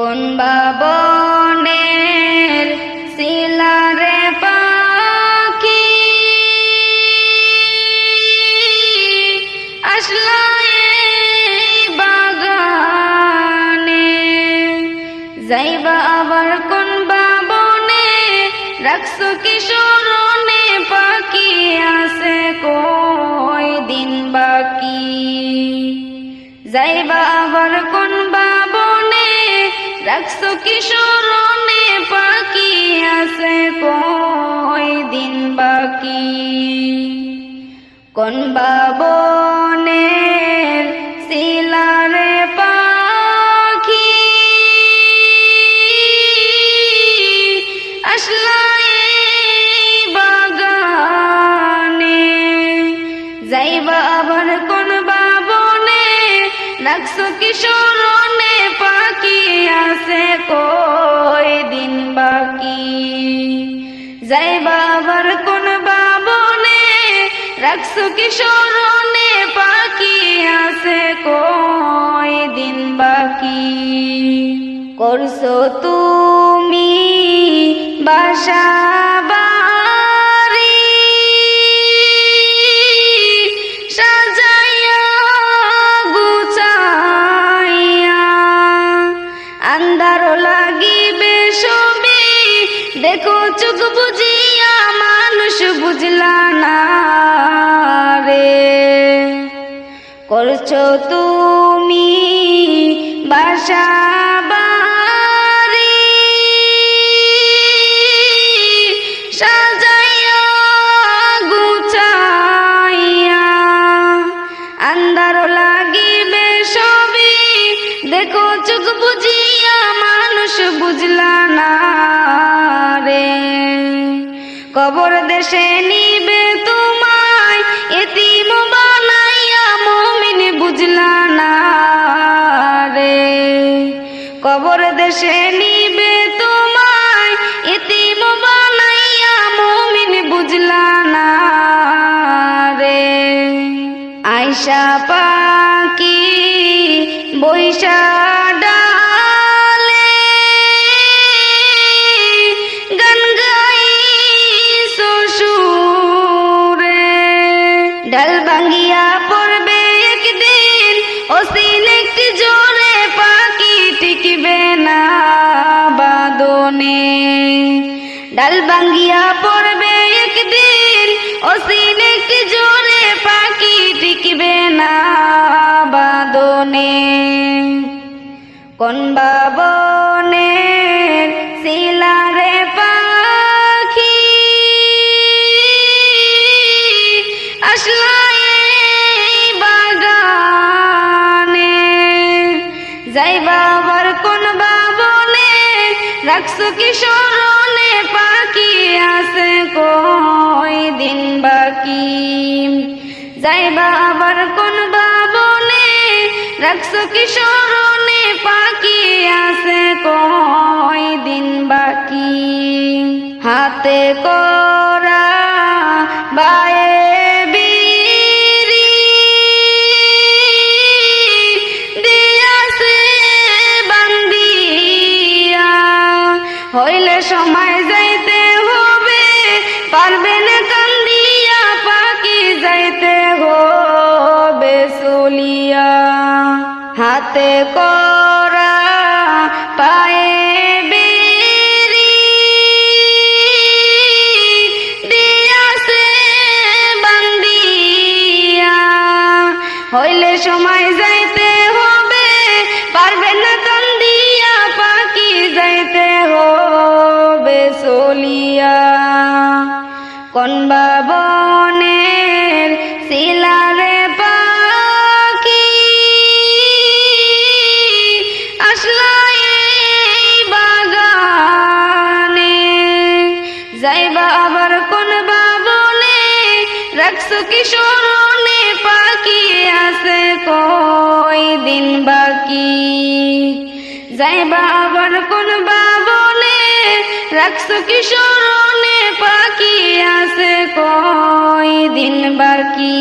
কোন বাবনের শিলারে পাখি? আসলা বাগানে। যাইবা আবার কোন বাবনে? রাখছো কি স্মরণে? পাখি আছে কই দিন বাকি? যাইবা আবার কোন রাখছো কি স্মরণে পাখি আছে কই দিন বাকি? কোন বাবনের শিলারে পাখি? আসলা এই বাগানে, যাইবা আবার কোন বাবনে রাখছো কি পাখি আছে, কই দিন বাকি? যাইবা আবার কোন বাবনে, রাখছো কি পাখি আছে, কই দিন বাকি? করছ তুমি বাসা চোখ বুঝিয়া মানুষ বুঝলা না রে। করছ তুমি কবর দেশে নিবে তোমায় এতিম বানাইয়া মমিন বুঝলা না রে। কবর দেশে নিবে তোমায় ভাঙ্গিয়া পড়বে একদিন। অসীন একটি জোরে পাখি টিকবে না বাদনে কোন বাগানে। যাইবা আবার কোন বাবনে? রাখছো কি পাখি আছে, কই দিন বাকি? যাইবা আবার কোন বাবনে, রাখছো কি স্মরণে? পাখি আছে, কই দিন বাকি? হাতে করা বায়ে হাতে করা পায়ে হইলে সময় যাইতে হবে, পারবে না কান্দিয়া, পাখি যাইতে হবে, চলিয়া। কোন বাবনের রাখছো কি স্মরণে পাখি আছে কই দিন বাকি? যাইবা আবার কোন বাবনে রাখছো কি স্মরণে পাখি আছে কই দিন বাকি?